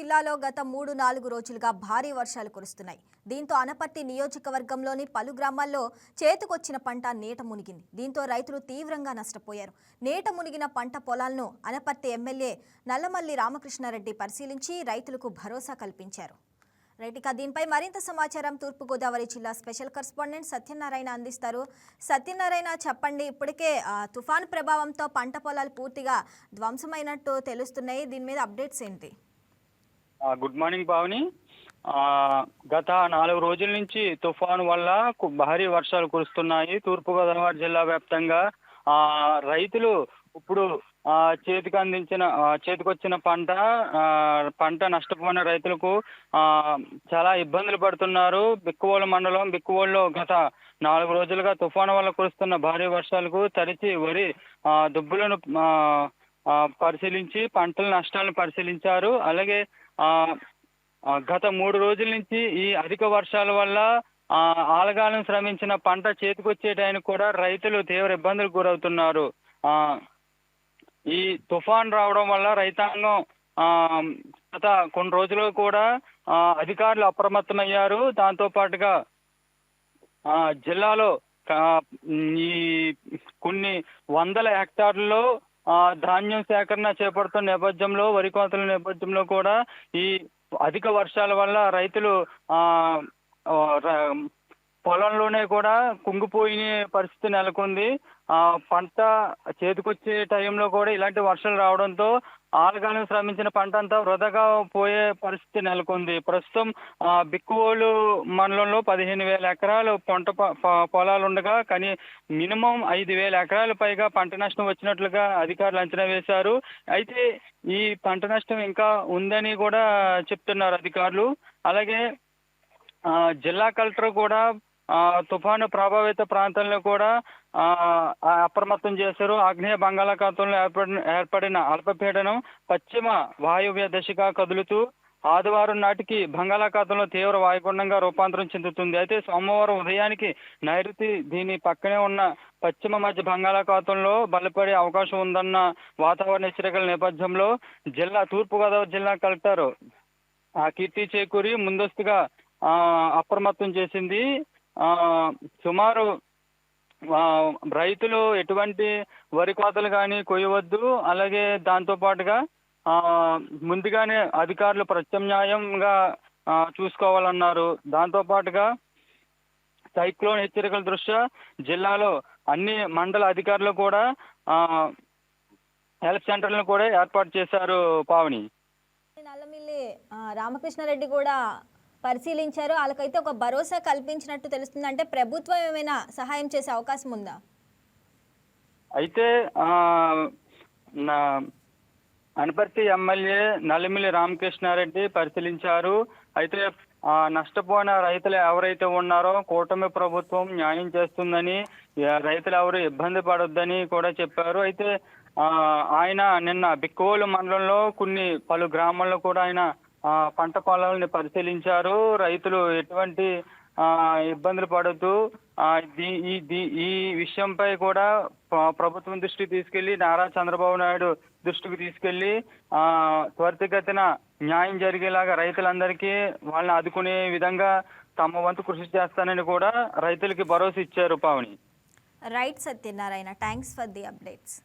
జిల్లాలో గత మూడు నాలుగు రోజులుగా భారీ వర్షాలు కురుస్తున్నాయి. దీంతో అనపర్తి నియోజకవర్గంలోని పలు గ్రామాల్లో చేతికొచ్చిన పంట నీట మునిగింది. దీంతో రైతులు తీవ్రంగా నష్టపోయారు. నీట మునిగిన పంట పొలాలను అనపర్తి ఎమ్మెల్యే నల్లమల్లి రామకృష్ణారెడ్డి పరిశీలించి రైతులకు భరోసా కల్పించారు. రైట్ ఇక దీనిపై మరింత సమాచారం తూర్పుగోదావరి జిల్లా స్పెషల్ కరస్పాండెంట్ సత్యనారాయణ అందిస్తారు. సత్యనారాయణ చెప్పండి ఇప్పటికే తుఫాను ప్రభావంతో పంట పొలాలు పూర్తిగా ధ్వంసమైనట్టు తెలుస్తున్నాయి. దీని మీద అప్డేట్స్ ఏంటి? గుడ్ మార్నింగ్ పావని గత నాలుగు రోజుల నుంచి తుఫాను వల్ల కు- భారీ వర్షాలు కురుస్తున్నాయి. తూర్పుగోదావరి జిల్లా వ్యాప్తంగా ఆ, రైతులు ఇప్పుడు ఆ, చేతికి అందించిన చేతికొచ్చిన పంట ఆ, పంట నష్టపోయిన రైతులకు ఆ, చాలా ఇబ్బందులు పడుతున్నారు. బిక్కువోలు మండలం బిక్కువోలులో గత నాలుగు రోజులుగా తుఫాను వల్ల కురుస్తున్న భారీ వర్షాలకు తడిచి వరి ఆ, దుబ్బులను ఆ, పరిశీలించి పంటల నష్టాలను పరిశీలించారు. అలాగే ఆ, గత మూడు రోజుల నుంచి ఈ అధిక వర్షాల వల్ల ఆ, ఆలగాలం శ్రమించిన పంట చేతికొచ్చే టైంకి కూడా రైతులు తీవ్ర ఇబ్బందులకు గురవుతున్నారు. ఆ, ఈ తుఫాన్ రావడం వల్ల రైతాంగం ఆ, గత కొన్ని రోజులు కూడా ఆ, అధికారులు అప్రమత్తమయ్యారు. దాంతో పాటుగా ఆ, జిల్లాలో ఈ కొన్ని వందల హెక్టార్లలో ధాన్యం సేకరణ చేపడుతున్న నేపథ్యంలో వరి కోతల నేపథ్యంలో కూడా ఈ అధిక వర్షాల వల్ల రైతులు ఆ, కూడా కుంగిపోయిన పరిస్థితి నెలకొంది. ఆ, పంట చేతికొచ్చే టైంలో కూడా ఇలాంటి వర్షాలు రావడంతో ఆలగాలం శ్రమించిన పంట అంతా వృధాగా పోయే పరిస్థితి నెలకొంది. ప్రస్తుతం ఆ, బిక్కువోలు మండలంలో పదిహేను వేల ఎకరాలు పంట పొలాలు ఉండగా కానీ మినిమం ఐదు వేల ఎకరాల పైగా పంట నష్టం వచ్చినట్లుగా అధికారులు అంచనా వేశారు. అయితే ఈ పంట నష్టం ఇంకా ఉందని కూడా చెప్తున్నారు అధికారులు. అలాగే జిల్లా కలెక్టర్ కూడా తుఫాను ప్రభావిత ప్రాంతంలో కూడా అప్రమత్తం చేశారు. ఆగ్నేయ బంగాళాఖాతంలో ఏర్పడిన ఏర్పడిన అల్పపీడనం పశ్చిమ వాయువ్య దిశగా కదులుతూ ఆదివారం నాటికి బంగాళాఖాతంలో తీవ్ర వాయుగుండంగా రూపాంతరం చెందుతుంది. అయితే సోమవారం ఉదయానికి నైరుతి దీని పక్కనే ఉన్న పశ్చిమ మధ్య బంగాళాఖాతంలో బలపడే అవకాశం ఉందన్న వాతావరణ హెచ్చరికల నేపథ్యంలో జిల్లా తూర్పుగోదావరి జిల్లా కలెక్టర్ ఆ కీర్తి చేకూరి ముందస్తుగా అప్రమత్తం చేసింది. సుమారు రైతులు ఎటువంటి వరి కోతలు కానీ కొయ్యవద్దు. అలాగే దాంతో పాటుగా ముందుగానే అధికారులు ప్రత్యామ్నాయంగా చూసుకోవాలన్నారు. దాంతో పాటుగా సైక్లోన్ హెచ్చరికల దృష్ట్యా జిల్లాలో అన్ని మండల అధికారులు కూడా హెల్త్ సెంటర్లను కూడా ఏర్పాటు చేశారు పావని. నల్లమిల్లి రామకృష్ణారెడ్డి కూడా పరిశీలించారు. వాళ్ళకైతే ఒక భరోసా కల్పించినట్టు తెలుస్తుంది. అంటే ప్రభుత్వం ఏమైనా సహాయం చేసే అవకాశం ఉందా? అయితే అనపర్తి ఎమ్మెల్యే నలిమిలి రామకృష్ణారెడ్డి పరిశీలించారు. అయితే ఆ, నష్టపోయిన రైతులు ఎవరైతే ఉన్నారో కూటమి ప్రభుత్వం న్యాయం చేస్తుందని రైతులు ఎవరు ఇబ్బంది పడొద్దని కూడా చెప్పారు. అయితే ఆయన నిన్న బిక్కోలు మండలంలో కొన్ని పలు గ్రామాల్లో కూడా ఆయన పంట పొలాలని పరిశీలించారు. రైతులు ఎటువంటి ఆ, ఇబ్బందులు పడొద్దు ఈ ఈ విషయంపై కూడా ప్రభుత్వం దృష్టికి తీసుకెళ్ళి నారా చంద్రబాబు నాయుడు దృష్టికి తీసుకెళ్ళి ఆ, త్వరితగతిన న్యాయం జరిగేలాగా రైతులందరికీ వాళ్ళని ఆదుకునే విధంగా తమ వంతు కృషి చేస్తానని కూడా రైతులకి భరోసా ఇచ్చారు Pavani. Right Satyanarayana thanks for the updates.